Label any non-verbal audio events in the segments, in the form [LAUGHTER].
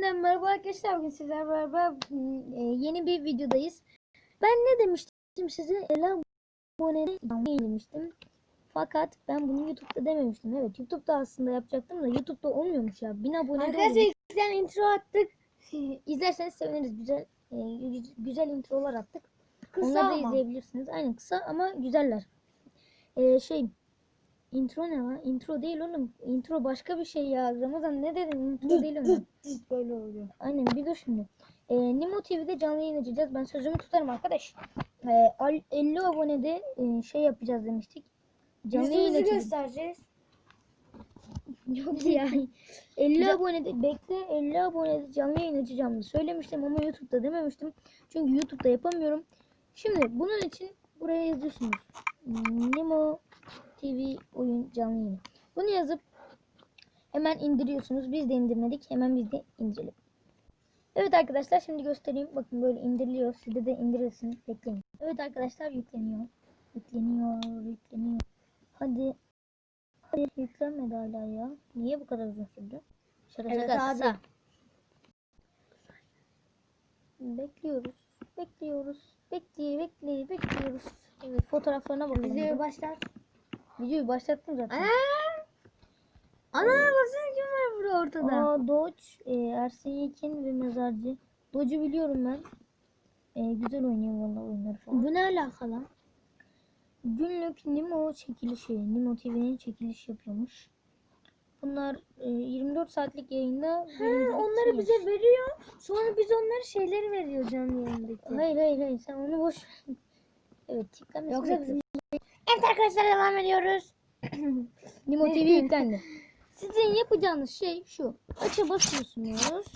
Yeniden merhaba arkadaşlar. Bugün sizlerle beraber mm, e, yeni bir videodayız. Ben ne demiştim size? 50 abone demiştim. Fakat ben bunu YouTube'da dememiştim. Evet YouTube'da aslında yapacaktım da YouTube'da olmuyormuş ya. 1000 abone Arkadaşlar ilkten intro attık. [LAUGHS] İzlerseniz seviniriz. Güzel e, gü- güzel introlar attık. Kısa Onları da ama. izleyebilirsiniz. Aynen kısa ama güzeller. E, şey intro ne lan? Intro değil oğlum. Intro başka bir şey ya. Ramazan ne dedin? Intro değil oğlum. Böyle oluyor. Aynen bir dur şimdi. Ee, Nimo TV'de canlı yayın açacağız. Ben sözümü tutarım arkadaş. Ee, al- 50 abonede e, şey yapacağız demiştik. Canlı yayın açacağız. göstereceğiz. [LAUGHS] Yok ya. 50 abonede bekle 50 abonede canlı yayın açacağımı söylemiştim ama YouTube'da dememiştim. Çünkü YouTube'da yapamıyorum. Şimdi bunun için buraya yazıyorsunuz. Nimo TV oyun canlı yayını. Bunu yazıp hemen indiriyorsunuz. Biz de indirmedik. Hemen biz de indirelim. Evet arkadaşlar şimdi göstereyim. Bakın böyle indiriliyor. Siz de indirirsiniz. Bekleyin. Evet arkadaşlar yükleniyor. Yükleniyor. Yükleniyor. Hadi. Hadi yüklenmedi hala ya. Niye bu kadar uzun sürdü? Şaka Evet şaka abi. Bekliyoruz. Bekliyoruz. Bekleye bekleye bekliyoruz. Evet fotoğraflarına bakalım. Videoyu bir. Videoyu başlattım zaten. Ana! Ana baksana kim var burada ortada. Aa Doge, e, Ersin Yekin ve Mezarcı. Doge'u biliyorum ben. E, güzel oynuyor vallahi oyunları falan. Bu ne alakalı? Günlük Nimo çekilişi. Nimo TV'nin çekiliş yapıyormuş. Bunlar e, 24 saatlik yayında. He, birincilik onları bize veriyor. Sonra biz onları şeyleri veriyor canlı yayındaki. Hayır hayır hayır sen onu boş ver. Evet tıklamasını Yoksa bekliyoruz. Evet arkadaşlar devam ediyoruz. [CLEARS THROAT] Nimo TV yüklendi. Sizin yapacağınız şey şu. Aça basıyorsunuz.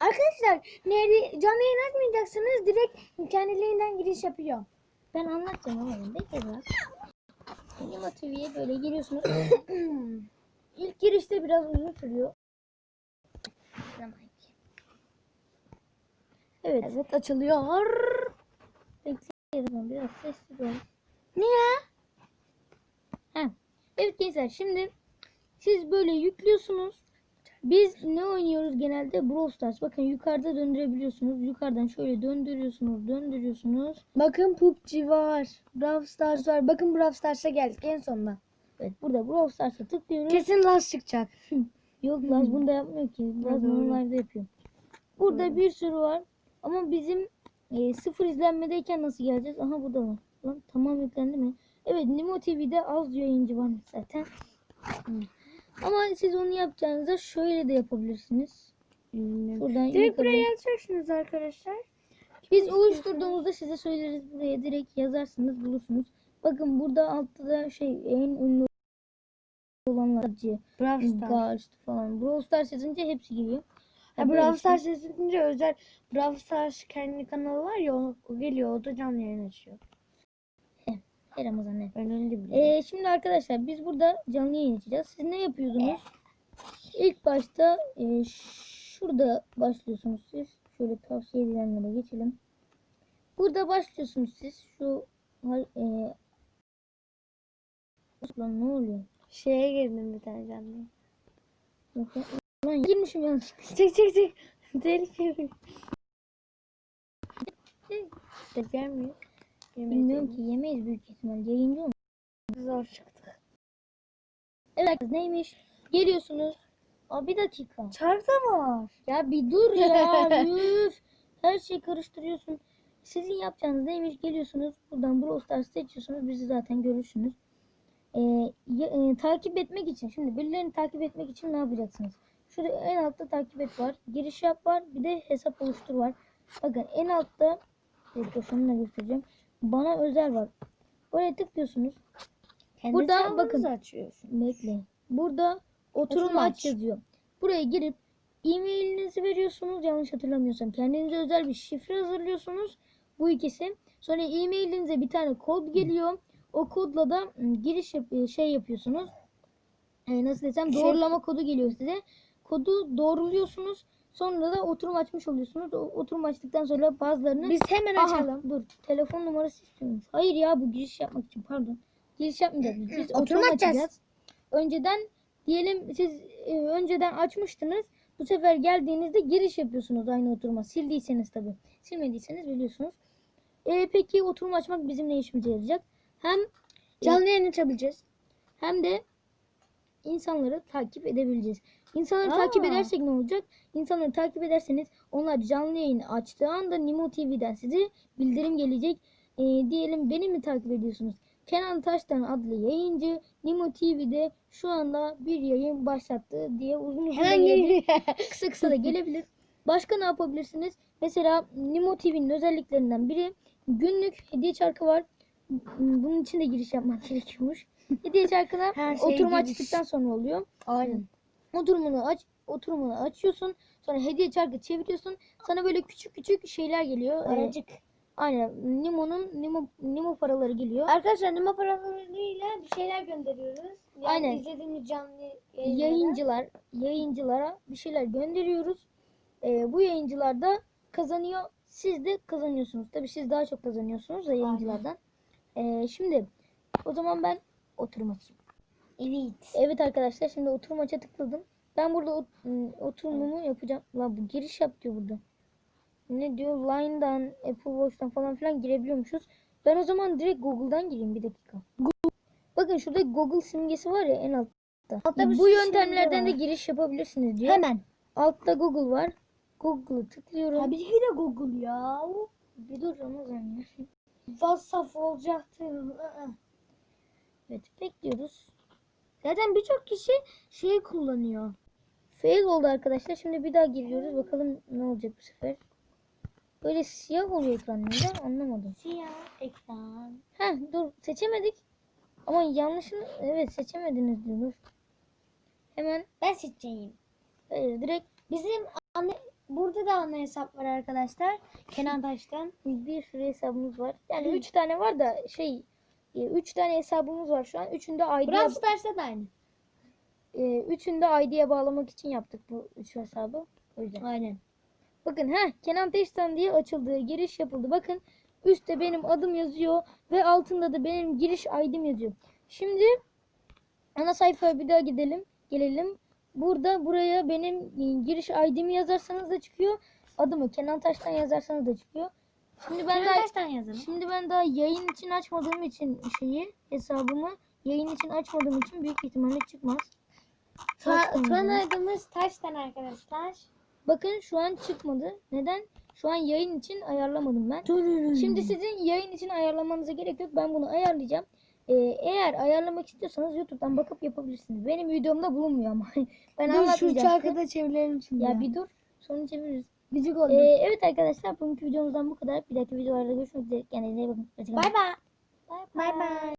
Arkadaşlar nerede canlı yayın açmayacaksınız direkt kendiliğinden giriş yapıyor. Ben anlatacağım ama bekle biraz. Nimo TV'ye böyle giriyorsunuz. [CLEARS THROAT] İlk girişte biraz uzun sürüyor. Evet. Evet açılıyor. Bekleyelim biraz sessiz olun. Niye? Evet gençler şimdi siz böyle yüklüyorsunuz. Biz ne oynuyoruz genelde? Brawl Stars. Bakın yukarıda döndürebiliyorsunuz. Yukarıdan şöyle döndürüyorsunuz, döndürüyorsunuz. Bakın PUBG var. Brawl Stars var. Bakın Brawl Stars'a geldik en sonunda. Evet burada Brawl Stars'a tıklıyoruz. Kesin Laz çıkacak. [LAUGHS] Yok Laz bunu da yapmıyor ki. Laz normalde yapıyor. Burada bir sürü var. Ama bizim e, sıfır izlenmedeyken nasıl geleceğiz? Aha burada var. Lan tamam yüklendi mi? Evet Nimo TV'de az yayıncı var zaten. Ama siz onu yapacağınızda şöyle de yapabilirsiniz. Şuradan Direkt buraya yazacaksınız arkadaşlar. Biz oluşturduğumuzda size söyleriz buraya direkt yazarsınız bulursunuz. Bakın burada altta da şey en ünlü olanlar Brawl Stars. Falan. Brawl Stars yazınca hepsi giriyor. Ya Brawl. Stars yazınca özel Brawl Stars kendi kanalı var ya o, o geliyor o da canlı yayın açıyor. Her Ramazan ne? Öyle biliyorum. Ee, şimdi arkadaşlar biz burada canlı yayın açacağız. Siz ne yapıyordunuz? İlk başta e, şurada başlıyorsunuz siz. Şöyle tavsiye edilenlere geçelim. Burada başlıyorsunuz siz. Şu e, Lan ne oluyor? Şeye girdim bir tane canlı. Lan girmişim yanlış. [LAUGHS] Çek çek çek. Tehlikeli. Tek yer miyiz? Bilmiyorum ki yemeyiz büyük ihtimal. Yayıncı olmuş. Zor çıktı. Evet neymiş? Geliyorsunuz. Aa bir dakika. Çark da var. Ya bir dur ya. [LAUGHS] Üf. Her şeyi karıştırıyorsun. Sizin yapacağınız neymiş? Geliyorsunuz. Buradan Brawl Stars seçiyorsunuz. Bizi zaten görürsünüz. Ee, ya- e, takip etmek için. Şimdi birilerini takip etmek için ne yapacaksınız? Şurada en altta takip et var. Giriş yap var. Bir de hesap oluştur var. Bakın en altta bir şunu da göstereceğim. Bana özel var. Oraya tıklıyorsunuz. Kendi Burada bakın. açıyorsun. Bekleyin. Burada oturum aç yazıyor. Buraya girip e-mailinizi veriyorsunuz yanlış hatırlamıyorsam. Kendinize özel bir şifre hazırlıyorsunuz. Bu ikisi. Sonra e-mailinize bir tane kod geliyor. O kodla da ım, giriş yap- e, şey yapıyorsunuz. E, nasıl desem Şey- doğrulama kodu geliyor size. Kodu doğruluyorsunuz. Sonra da oturum açmış oluyorsunuz. O, oturum açtıktan sonra bazılarını Biz hemen Aha, açalım. dur. Telefon numarası istiyormuş. Hayır ya bu giriş yapmak için pardon. Giriş yapmayacağız biz. Oturum oturum açacağız. açacağız. Önceden diyelim siz e, önceden açmıştınız. Bu sefer geldiğinizde giriş yapıyorsunuz aynı oturuma. Sildiyseniz tabii. Silmediyseniz biliyorsunuz. E, peki oturum açmak bizim ne işimize yarayacak? Hem Canlı yayın açabileceğiz. hem de insanları takip edebileceğiz. İnsanları Aa. takip edersek ne olacak? İnsanları takip ederseniz onlar canlı yayın açtığı anda Nimo TV'den size bildirim gelecek. Ee, diyelim beni mi takip ediyorsunuz? Kenan Taştan adlı yayıncı Nimo TV'de şu anda bir yayın başlattı diye uzun uzun da gelebilir. [LAUGHS] kısa kısa da gelebilir. Başka ne yapabilirsiniz? Mesela Nimo TV'nin özelliklerinden biri günlük hediye çarkı var. Bunun için de giriş yapmak [LAUGHS] gerekiyormuş. Hediye çarkına Her şey oturum giriş. açtıktan sonra oluyor. Aynen. Oturumunu aç, oturumunu açıyorsun. Sonra hediye çarkı çeviriyorsun. Sana böyle küçük küçük şeyler geliyor. Ee, Aracık. aynen. Nimo'nun Nimo, Nimo paraları geliyor. Arkadaşlar Nima paralarıyla bir şeyler gönderiyoruz. Yani Aynen. izlediğimiz canlı yayınlara. Yayıncılar, yayıncılara bir şeyler gönderiyoruz. Ee, bu yayıncılar da kazanıyor. Siz de kazanıyorsunuz. Tabii siz daha çok kazanıyorsunuz da yayıncılardan. Ee, şimdi o zaman ben oturum açayım. Evet. Evet arkadaşlar şimdi oturum aça tıkladım. Ben burada ot- ım, oturumumu yapacağım. La bu giriş yap diyor burada. Ne diyor? Line'dan, Apple Watch'tan falan filan girebiliyormuşuz. Ben o zaman direkt Google'dan gireyim bir dakika. Bakın şurada Google simgesi var ya en altta. Altta bu yöntemlerden de giriş yapabilirsiniz diyor. Hemen. Altta Google var. Google'ı tıklıyorum. Tabii ki de Google ya. Bir dur Ramazan ya. WhatsApp olacaktı. Evet bekliyoruz. Zaten birçok kişi şey kullanıyor. Fail oldu arkadaşlar. Şimdi bir daha giriyoruz. Bakalım ne olacak bu sefer. Böyle siyah oluyor ekran neden anlamadım. Siyah ekran. Heh dur seçemedik. Ama yanlışını evet seçemediniz diyor. Hemen Ben seçeceğim. hayır, direkt Bizim anne burada da ana hesap var arkadaşlar. Kenan Taş'tan. bir sürü hesabımız var. Yani üç tane var da şey e, üç tane hesabımız var şu an. Üçünü de ID'ye Brawl Stars'ta da aynı. e, üçünü de ID'ye bağlamak için yaptık bu üç hesabı. O yüzden. Aynen. Bakın ha Kenan Teştan diye açıldı. Giriş yapıldı. Bakın üstte benim adım yazıyor ve altında da benim giriş ID'm yazıyor. Şimdi ana sayfaya bir daha gidelim. Gelelim. Burada buraya benim e, giriş ID'mi yazarsanız da çıkıyor. Adımı Kenan Taş'tan yazarsanız da çıkıyor. Şimdi ben Kenan daha Taş'tan yazalım. şimdi ben daha yayın için açmadığım için şeyi hesabımı yayın için açmadığım için büyük ihtimalle çıkmaz. Taş'tan Son yazalım. adımız Taş'tan arkadaşlar. Bakın şu an çıkmadı. Neden? Şu an yayın için ayarlamadım ben. Şimdi sizin yayın için ayarlamanıza gerek yok. Ben bunu ayarlayacağım. Ee, eğer ayarlamak istiyorsanız YouTube'dan bakıp yapabilirsiniz. Benim videomda bulunmuyor ama. [LAUGHS] ben Dur şu çarkı da çevirelim şimdi. Ya bir dur. Sonra çeviririz. Gıcık oldum. Ee, evet arkadaşlar bugünkü videomuzdan bu kadar. Bir dahaki videolarda görüşmek üzere. Kendinize iyi bakın. Bay bay. Bay bay.